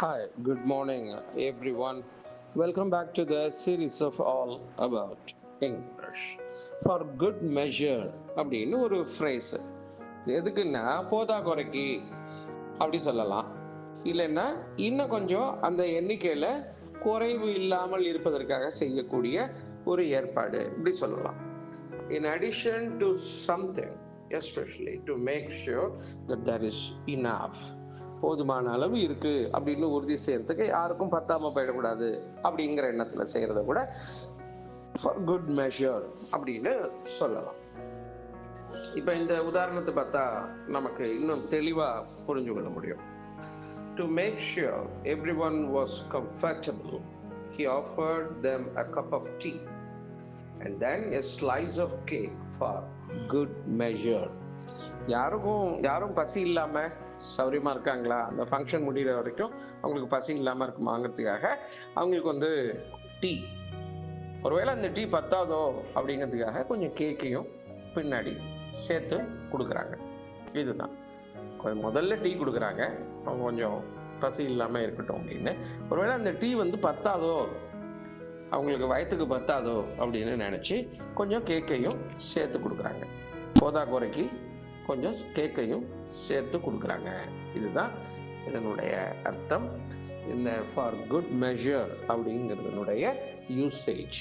Hi, good morning, everyone. Welcome back to the series of All About English. For good measure அப்படின்னு ஒரு phrase எதுக்குன்னா போதா குறைக்கு அப்படி சொல்லலாம். இல்லைன்னா இன்னும் கொஞ்சம் அந்த எண்ணிக்கையில் குறைவு இல்லாமல் இருப்பதற்காக செய்யக்கூடிய ஒரு ஏற்பாடு. இப்படி சொல்லலாம். In addition to something especially to make sure that there is enough போதுமான அளவு இருக்கு அப்படின்னு உறுதி செய்யறதுக்கு யாருக்கும் பத்தாம போயிடக்கூடாது அப்படிங்கிற எண்ணத்துல செய்யறத கூட ஃபார் குட் மெஷர் அப்படின்னு சொல்லலாம். இப்போ இந்த உதாரணத்தை பார்த்தா நமக்கு இன்னும் தெளிவா புரிஞ்சு கொள்ள முடியும். To make sure everyone was comfortable he offered them a cup of tea and then a slice of cake for good measure யாருக்கும் யாரும் பசி இல்லாம சௌரியமா இருக்காங்களா? அந்த ஃபங்க்ஷன் முடிகிற வரைக்கும் அவங்களுக்கு பசி இல்லாம இருக்குமாங்கிறதுக்காக அவங்களுக்கு வந்து டீ. ஒருவேளை அந்த டீ பத்தாதோ அப்படிங்கிறதுக்காக கொஞ்சம் கேக்கையும் பின்னாடி சேர்த்து கொடுக்குறாங்க. இதுதான். கொஞ்சம் முதல்ல டீ கொடுக்குறாங்க. அவங்க கொஞ்சம் பசி இல்லாமல் இருக்கட்டும் அப்படின்னு. ஒருவேளை அந்த டீ வந்து பத்தாதோ அவங்களுக்கு வயத்துக்கு பத்தாதோ அப்படின்னு நினச்சி கொஞ்சம் கேக்கையும் சேர்த்து கொடுக்குறாங்க. போதா குறைக்கு கொஞ்சம் கேக்கையும் சேர்த்து கொடுக்குறாங்க. இதுதான் இதனுடைய அர்த்தம். இந்த ஃபார் குட் மெஷர் அப்படிங்கிறதுனுடைய யூசேஜ்